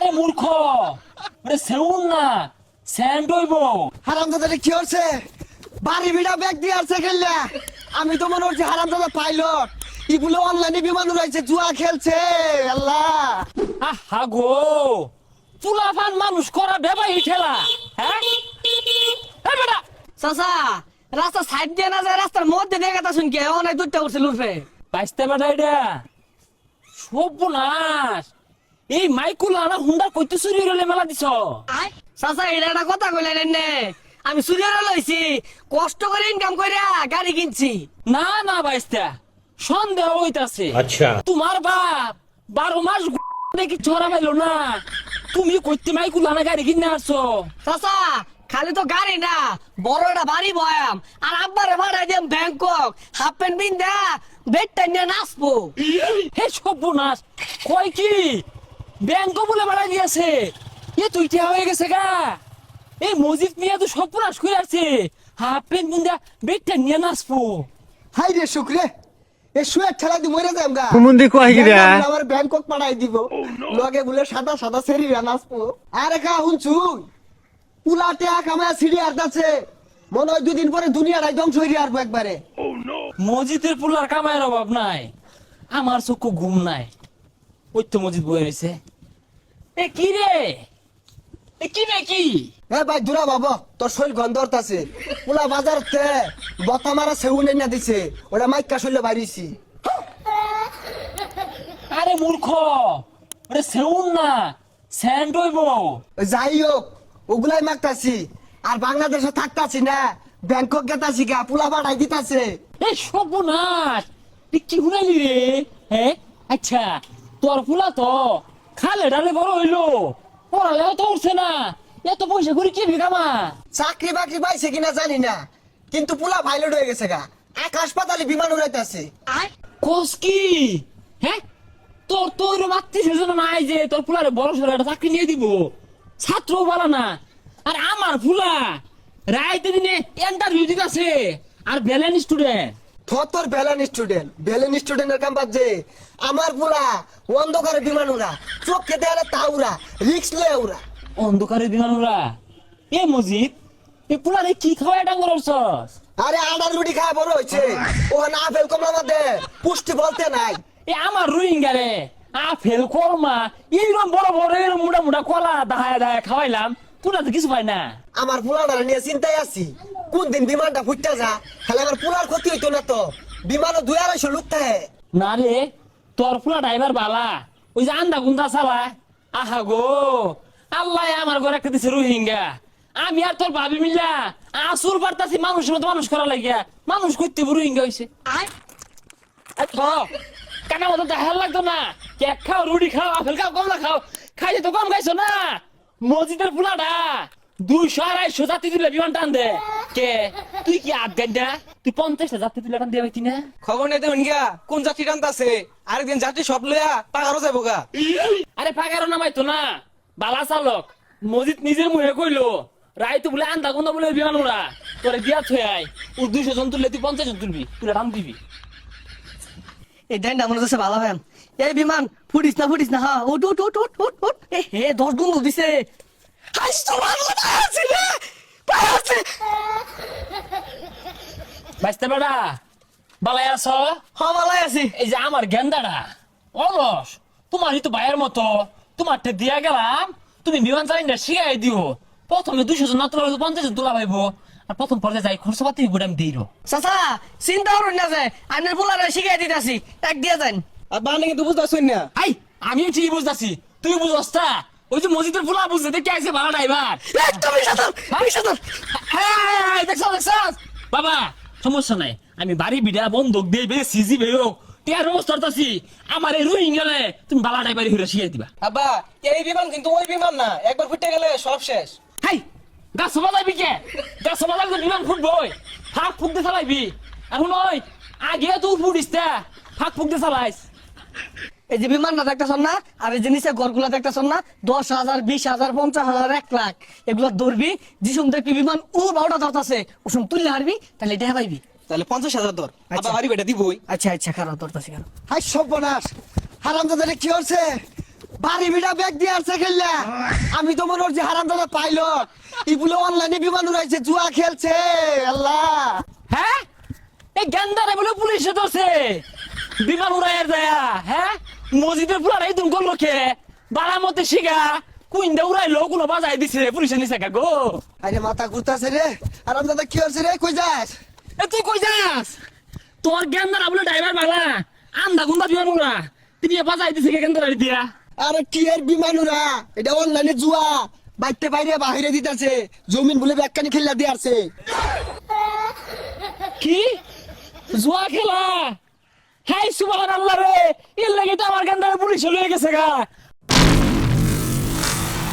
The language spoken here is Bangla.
আরে মূর্খ। ওরে সেউন না স্যান্ড হইব হারাম দাদা কি হচ্ছে? বাড়ি বিড়া ব্যাগ দিয়ে আসছে খেললে। আমি তো মনে হচ্ছে হারাম দাদা পাইলট। এগুলো অনলাইনে বিমান রয়েছে জুয়া খেলছে। আল্লাহ। আহা গো চুলাফান মানুষ করা বেবাই ঠেলা হ্যাঁ? বেটা। চাচা রাস্তা সাইড দিয়ে না যায় রাস্তার মধ্যে দেখে তা শুনকে অনেক দূরটা উঠছে লুফে। বাইসতে বেটা এটা। সর্বনাশ। এই মাইকুল আনা হুন্ডা কইতে চুরি রলে মেলা দিছ। সাসা এটা একটা কথা কইলেন নে। আমি চুরি লইছি। কষ্ট করে ইনকাম কইরা গাড়ি কিনছি। না না ভাইস্তা সন্দেহ হইতাছে। আচ্ছা। তোমার বাপ বারো মাস দেখি ছড়া পাইলো না। তুমি কইতে মাইকুল আনা গাড়ি কিনে আসছো সাসা খালি তো গাড়ি না বড় একটা বাড়ি বয়াম। আর আব্বারে ভাড়া দিয়াম ব্যাংকক। হাফ প্যান্ট বিন্দা বেড টাইম নিয়ে নাচবো। হে সব্য নাচ কয় কি? ব্যাংক বলে বাড়াই দিয়েছে। এ তুই টিয়া হয়ে গেছে গা। এই মজিদ মিয়া তো সর্বনাশ করে আছে হাফ প্যান্ট বুন্দা বেডটা নিয়ে নাচবো। হাই রে শুক্রে এ শুয়ে ঠেলা দি মরে যাম গা। কুমুন্দি কয় কি রে? আমার ব্যাংকক পাঠাই দিব। লগে বলে সাদা সাদা সেরি নাচবো। আরে কা হুনছু পুলাতে কামায় সিঁড়ি আর্দাছে মনে হয় দুদিন পরে দুনিয়াটাই ধ্বংস হয়ে আসব একবারে। মসজিদের পুলার কামায়ের অভাব নাই। আমার চক্ষু ঘুম নাই। ওই তো মসজিদ বয়ে রয়েছে। এ কি রে? এ কি রে কি? এ ভাই দূরা বাবা তোর শরীর গন্ধরত আছে পুলা বাজার তে বতা মারা সেউনে না দিছে। মাইকা শরীরে বাড়িছি আরে মূর্খ ওরে সেউন না স্যান্ড হইব। যাই হোক ওগুলাই মাগতাছি আর বাংলাদেশে থাকতাছি না ব্যাংকক গেতাছি গা পুলা বাড়াই দিতাছে। এই সর্বনাশ! তুই কি শুনাইলি রে? হ্যাঁ? আচ্ছা তোর ফুলা তো খালে ডালে বড় হইল। পড়ালেও তো উঠছে না। এত পয়সা করে কি বিকামা চাকরি বাকরি পাইছে কিনা জানি না। কিন্তু পুলা ভাইলট হয়ে গেছে গা। আকাশ পাতালে বিমান উড়াইতাছে কোস কি? হ্যাঁ? তোর তো ওইরকম আত্মীয় স্বজন নাই যে তোর ফুলারে বড় সড়ো একটা চাকরি নিয়ে দিব। ছাত্র বলা না। আর আমার ফুলা রাইতে দিনে ইন্টারভিউ দিতেছে। আর ব্যালেন্স স্টুডেন্ট তোর বেলেন স্টুডেন্ট বেলেন স্টুডেন্টের কাম বাজে আমার পুলা অন্ধকারে বিমান উড়া চোখ খেতে গেলে তা উড়া রিক্স লয়ে উড়া। অন্ধকারে বিমান উড়া? এ মজিদ এ পুলারে কি খাওয়াই ডাঙ্গর উঠছস আরে আডার লুটি খায় বড় হয়েছে। ও না আপেল কমলা মধ্যে পুষ্টি বলতে নাই। এ আমার রোহিঙ্গা রে। আপেল কলমা এইরকম বড় বড় এরকম মোটা মোটা কলা দাহায় দাহায় খাওয়াইলাম। তোরা তো কিছু পাই না? আমার পুলাটার নিয়ে চিন্তায় আছি। কোন দিন বিমানটা ফুটতে যা তাহলে আমার পুলার ক্ষতি হইতো না তো। বিমানও দুই আড়াইশো লুক থাকে। না রে তোর ফুলা ড্রাইভার বালা। ওই যে আন্দা গুন্দা চালা। আহা গো আল্লাহ আমার ঘরে একটা দিছে রোহিঙ্গা। আমি আর তোর ভাবি মিলা আসুর পারতাছি মানুষের মতো মানুষ করা লাগিয়া। মানুষ করতে রোহিঙ্গা হয়েছে কানা মতো দেখার লাগতো না। কেক খাও রুটি খাও আপেল খাও কমলা খাও। খাইছে তো কম খাইছো না। মসজিদের পুলাটা দুইশো আড়াইশো যাত্রী তুলে বিমান টান দে। কে? তুই কি আট ঘণ্টা তুই পঞ্চাশটা যাত্রী তুলে টান দিয়ে পাইতি না? খবর নেই দেখুন গিয়া কোন যাত্রী টানতে আছে আরেকদিন যাত্রী সব লইয়া টাকারও যাব গা। আরে পাগারও নামাইতো না। বালা চালক মসজিদ নিজের মুহে কইলো রায় তো বলে আন্দা কোন বলে বিমান উড়া তোরে দিয়া থই আই ও দুইশো জন তুললে তুই পঞ্চাশ জন তুলবি তুলে টান দিবি। এই দেন মনে হচ্ছে ভালো ফ্যান এই বিমান ফুটিস না ফুটিস না হ্যাঁ উঠ উঠ উঠ উঠ উঠ উঠ এ হে দশ গুণ দিছে। ভালো আছে বাইসতে বালাই আছ? এই যে আমার গেন্দাটা অলস। তোমারই তো ভাইয়ের মতো। তোমারটা দিয়া গেলাম তুমি বিমান চালিনা শিখাই দিও। প্রথমে দুইশো জন না তোলা পঞ্চাশ জন তোলা পাইবো। আর প্রথম পর্যায়ে যাই খরচ পাতি আমি দিই চাচা চিন্তা করুন না যে আপনার পোলারে শিখাই দিতেছি। এক দিয়ে যান আর বানে কিন্তু বুঝতে না। আই আমিও ঠিকই বুঝতেছি। তুই বুঝস তা ওই যে মসজিদের ফুলা বুঝতে দেখে আইসে ভাড়া ড্রাইভার। একদমই সাঁতার আমি সাঁতার। দেখছ দেখছ? বাবা সমস্যা নাই। আমি বাড়ি বিড়া বন্ধক দিয়ে বে সিজি বেরো টিয়ার ব্যবস্থা করতেছি। আমার এই রুইং গেলে তুমি বালা ড্রাইভারি হইরা শিখাই দিবা। আব্বা এই বিমান কিন্তু ওই বিমান না একবার ফুটে গেলে সব শেষ। হাই গাছ বাজাইবি কে? গাছ বাজাইলে বিমান ফুটবই। ফাঁক ফুকতে চালাইবি। এখন ওই আগে তুই ফুটিস তা। ফাঁক ফুকতে চালাইস। এই যে বিমানটা দেখতেছেন না? আর এই যে নিচে ঘরগুলা দেখতেছেন না? দশ হাজার বিশ হাজার পঞ্চাশ হাজার এক লাখ। এগুলো ধরবি যিসুম দেখবি বিমান ও বারোটা ধরতেছে ওসম তুললে হারবি তাহলে এটা পাইবি তাহলে পঞ্চাশ হাজার আচ্ছা। বাড়ি বেটা দিবই। আচ্ছা আচ্ছা খারাপ ধরতেছি খারাপ হাই সর্বনাশ। হারাম দাদা কি হচ্ছে বাড়ি বিড়া ব্যাগ দিয়ে আসছে খেললা। আমি তো মনে হচ্ছে হারাম দাদা পাইলট। এগুলো অনলাইনে বিমান উড়াইছে জুয়া খেলছে। আল্লাহ। হ্যাঁ? এই গেন্দারে বলে পুলিশে ধরছে। বিমান উড়াইয়ের দেয়া হ্যাঁ মসজিদের পুলার এই তুমি করল কে? বারামতে শিগা কুইন্দা উড়াইলো কোনো বাজাই দিছে পুলিশে নিছে গো আরে মাথা ঘুরতাছে রে। হারাম দাদা কি হচ্ছে রে? কই যাস? এ তুই কই যাস? তোর গেন্দারা বলে ড্রাইভার বালা আন্দা গুন্দা বিমান উড়া তিনি বাজাই দিছে কে গেন্দারা দিয়া। আরে কি এর বিমান উড়া এটা অনলাইনে জুয়া। বাইতে বাইরে বাহিরে দিতেছে। জমিন বলে ব্যাগকানি খেললা দিয়ে আসছে। কি? জুয়া খেলা? হাই সুবাহ আল্লাহ রে! এর লাগে তো আমার গান্ধারে পুলিশ লয়ে গেছে গা।